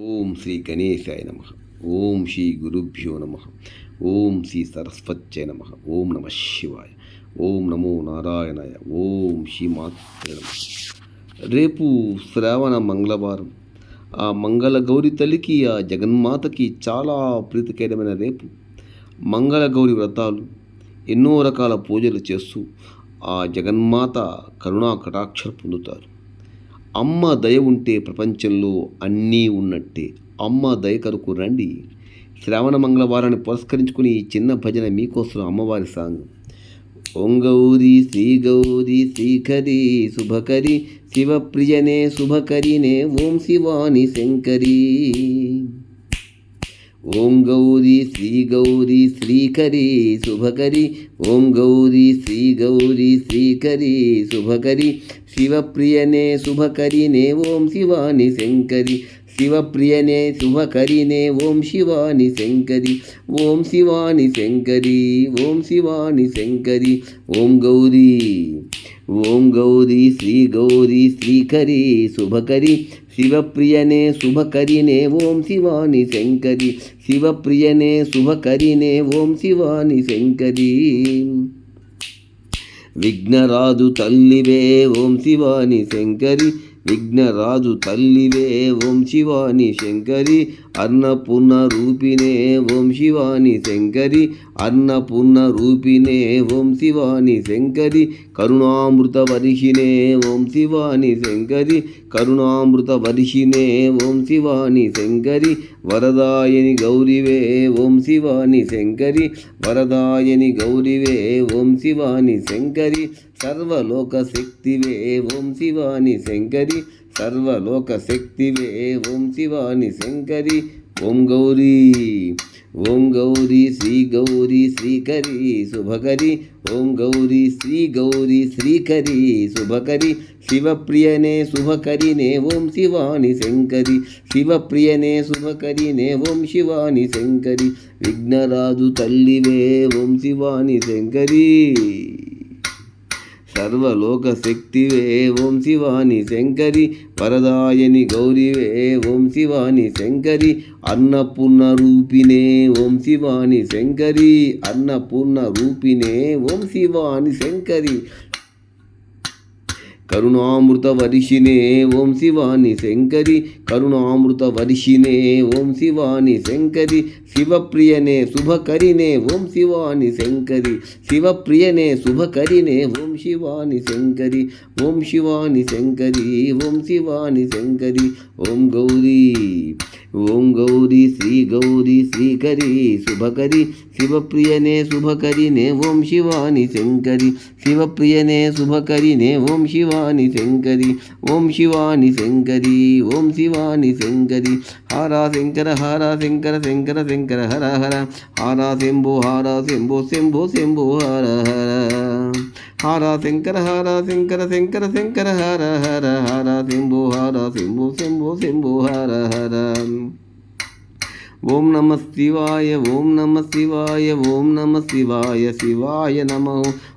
ఓం శ్రీ గణేశాయ నమ. ఓం శ్రీ గురుభ్యో నమ. ఓం శ్రీ సరస్వత్యాయ నమ. ఓం నమ శివాయ. ఓం నమో నారాయణాయ. ఓం శ్రీ మాత్రే నమ. రేపు శ్రావణ మంగళవారం. ఆ మంగళ గౌరి తల్లికి ఆ జగన్మాతకి చాలా ప్రీతికరమైన రేపు. మంగళ గౌరి వ్రతాలు ఎన్నో రకాల పూజలు చేస్తూ ఆ జగన్మాత కరుణా కటాక్షలు పొందుతారు. అమ్మ దయ ఉంటే ప్రపంచంలో అన్నీ ఉన్నట్టే. అమ్మ దయ కరకు రండి. శ్రావణ మంగళవారాన్ని పురస్కరించుకుని ఈ చిన్న భజన మీకోసం అమ్మవారి సాంగ్. ఓం గౌరీ శ్రీ గౌరీ శ్రీకరి శుభకరి శివప్రియనే శుభకరినే ఓం శివాని శంకరీ. ఓం గౌరీ శ్రీ గౌరీ శ్రీకరి శుభకరి ఓం గౌరీ శ్రీ గౌరీ శ్రీకరి శుభకరి శివప్రియనే శుభకరినే ఓం శివాని శంకరి శివప్రియనే శుభకరినే ఓం శివాని శంకరి ఓం శివాని శంకరి ఓం శివాని శంకరి ఓం గౌరీ ఓం గౌరీ శ్రీ గౌరీ శ్రీకరి శుభకరి శివప్రియనే శుభకరినే ఓం శివాని శంకరి. శివప్రియనే శుభకరినే ఓం శివాని శంకరి. విఘ్నరాజు తల్లివే ఓం శివాని శంకరి. విఘ్నరాజు తల్లివే ఓం శివాని శంకరి అన్నపూర్ణ రూపిణే ఓం శివాని శంకరి అన్నపూర్ణ రూపిణే ఓం శివాని శంకరి కరుణామృత వర్షిణే ఓం శివాని శంకరి కరుణామృత వర్షిణే ఓం శివాని శంకరి వరదాయని గౌరివే ఓం శివాని శంకరి వరదాయని గౌరివే ఓం శివాని శంకరి సర్వలోక శక్తివే ఓం శివాని శంకరి సర్వలోక శక్తివే ఓం శివాని శంకరి. ఓం గౌరీ ఓం గౌరీ శ్రీ గౌరీ శ్రీకరి శుభకరి ఓం గౌరీ శ్రీ గౌరీ శ్రీకరి శుభకరి శివప్రియనే శుభకరినే ఓం శివాని శంకరి. శివప్రియనే శుభకరినే ఓం శివాని శంకరి. విఘ్నరాజు తల్లివే ఓం శివాని శంకరి. సర్వలోక శక్తివే ఓం శివాని శంకరి. వరదాయని గౌరివే ఓం శివాని శంకరి. అన్నపూర్ణ రూపిణే ఓం శివాని శంకరి. అన్నపూర్ణ రూపిణే ఓం శివాని శంకరి. కరుణామృత వర్షిణే ఓం శివాని శంకరి కరుణామృత వర్షిణే ఓం శివాని శంకరి శివప్రియనే శుభకరినే ఓం శివాని శంకరి శివప్రియనే శుభకరినే ఓం శివాని శంకరి ఓం శివాని శంకరి ఓం శివాని శంకరి ఓం గౌరీ ఓం గౌరీ శ్రీ గౌరీ శ్రీకరి శుభకరి శివప్రియనే శుభకరినే ఓం శివాని శంకరి శివప్రియనే శుభకరినే ఓం శివాని శంకరి ఓం శివాని శంకరి ఓం శివాని శంకరి హారా శంకర హారా శంకర శంకర శంకర హర హర హారా శంభో హారా శంభో శంభో శంభో హర హర Hara thinker, hara thinker, thinker, thinker, hara, hara, hara, thimbo, hara, thimbo, thimbo, thimbo, hara, hara. ఓం నమ శివాయ ఓం నమ శివాయ ఓం నమ శివాయ శివాయ నమ.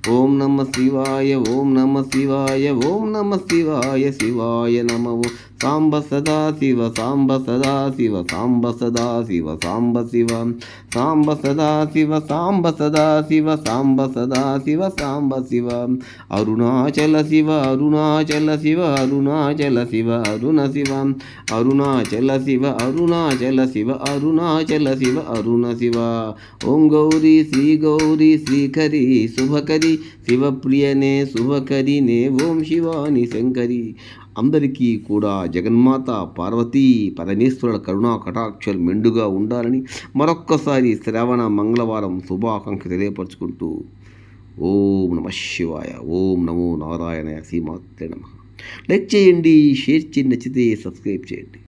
ఓం నమ శివాయ ఓం నమ శివాయ ఓం నమ శివాయ శివాయ నమ. సాంబ సదా శివ సాంబ సదా శివ సాంబ సదా శివ సాంబ శివ. సాంబ సదా శివ సాంబ సదా శివ సాంబ సదా శివ సాంబ శివ. అరుణాచల శివ అరుణాచల శివ అరుణాచల శివ అరుణ శివ. అరుణాచల శివ అరుణాచల శివ అరుణ అరుణాచల శివ అరుణ శివ. ఓం గౌరీ శ్రీ గౌరీ శ్రీకరి శుభకరి శివప్రియనే శుభకరినే ఓం శివాని శంకరి. అందరికీ కూడా జగన్మాత పార్వతీ పరమేశ్వరుల కరుణా కటాక్షలు మెండుగా ఉండాలని మరొక్కసారి శ్రావణ మంగళవారం శుభాకాంక్ష తెలియపరుచుకుంటూ ఓం నమ శివాయ. ఓం నమో నారాయణ సీమాత్రే నమ. లైక్ చేయండి షేర్ చేయండి నచ్చితే సబ్స్క్రైబ్ చేయండి.